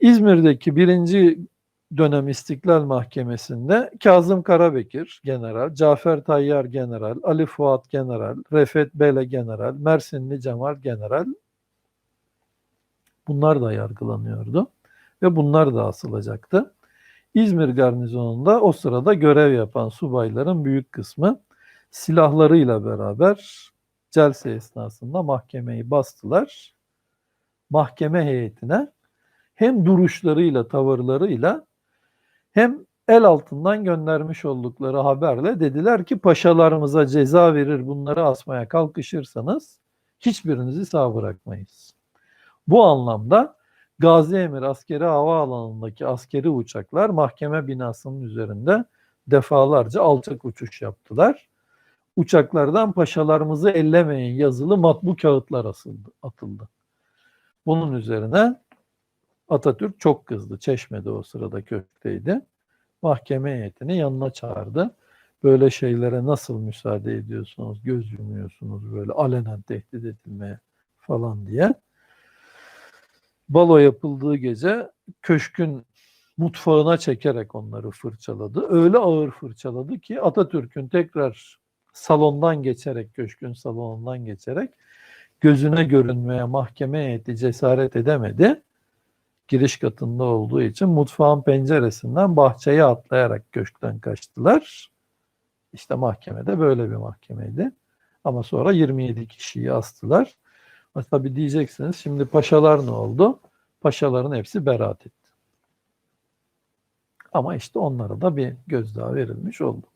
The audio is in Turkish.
İzmir'deki birinci dönem İstiklal Mahkemesi'nde Kazım Karabekir General, Cafer Tayyar General, Ali Fuat General, Refet Bele General, Mersinli Cemal General bunlar da yargılanıyordu ve bunlar da asılacaktı. İzmir garnizonunda o sırada görev yapan subayların büyük kısmı silahlarıyla beraber celse esnasında mahkemeyi bastılar. Mahkeme heyetine hem duruşlarıyla, tavırlarıyla hem el altından göndermiş oldukları haberle dediler ki paşalarımıza ceza verir bunları asmaya kalkışırsanız hiçbirinizi sağ bırakmayız. Bu anlamda Gazi Emir Askeri Havaalanı'ndaki askeri uçaklar mahkeme binasının üzerinde defalarca alçak uçuş yaptılar. Uçaklardan paşalarımızı ellemeyin yazılı matbu kağıtlar asıldı, atıldı. Bunun üzerine Atatürk çok kızdı. Çeşme'de o sırada kökteydi. Mahkeme heyetini yanına çağırdı. Böyle şeylere nasıl müsaade ediyorsunuz, göz yumuyorsunuz böyle alenen tehdit edilmeye falan diye. Balo yapıldığı gece köşkün mutfağına çekerek onları fırçaladı. Öyle ağır fırçaladı ki Atatürk'ün tekrar salondan geçerek, köşkün salonundan geçerek gözüne görünmeye mahkeme heyeti cesaret edemedi. Giriş katında olduğu için mutfağın penceresinden bahçeye atlayarak köşkten kaçtılar. İşte mahkemede böyle bir mahkemeydi. Ama sonra 27 kişiyi astılar. Ama Tabii diyeceksiniz şimdi paşalar ne oldu? Paşaların hepsi beraat etti. Ama işte onlara da bir gözdağı verilmiş oldu.